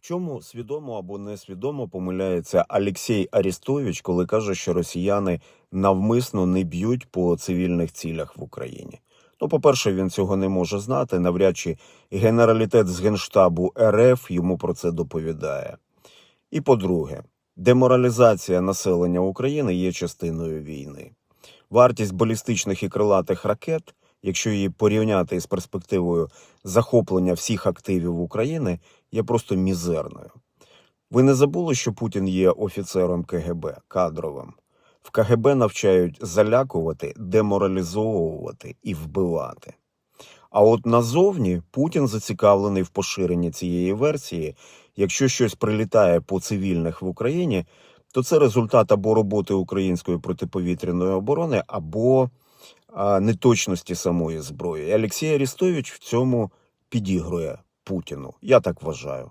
В чому свідомо або несвідомо помиляється Алексій Арістович, коли каже, що росіяни навмисно не б'ють по цивільних цілях в Україні? Ну, по-перше, він цього не може знати. Навряд чи генералітет з генштабу РФ йому про це доповідає. І по-друге, деморалізація населення України є частиною війни. Вартість балістичних і крилатих ракет, якщо її порівняти із перспективою захоплення всіх активів України, є просто мізерною. Ви не забули, що Путін є офіцером КГБ кадровим. В КГБ навчають залякувати, деморалізовувати і вбивати. А от назовні Путін зацікавлений в поширенні цієї версії. Якщо щось прилітає по цивільних в Україні, то це результат або роботи української протиповітряної оборони, або неточності самої зброї. І Олексій Арістович в цьому підігрує Путіну. Я так вважаю.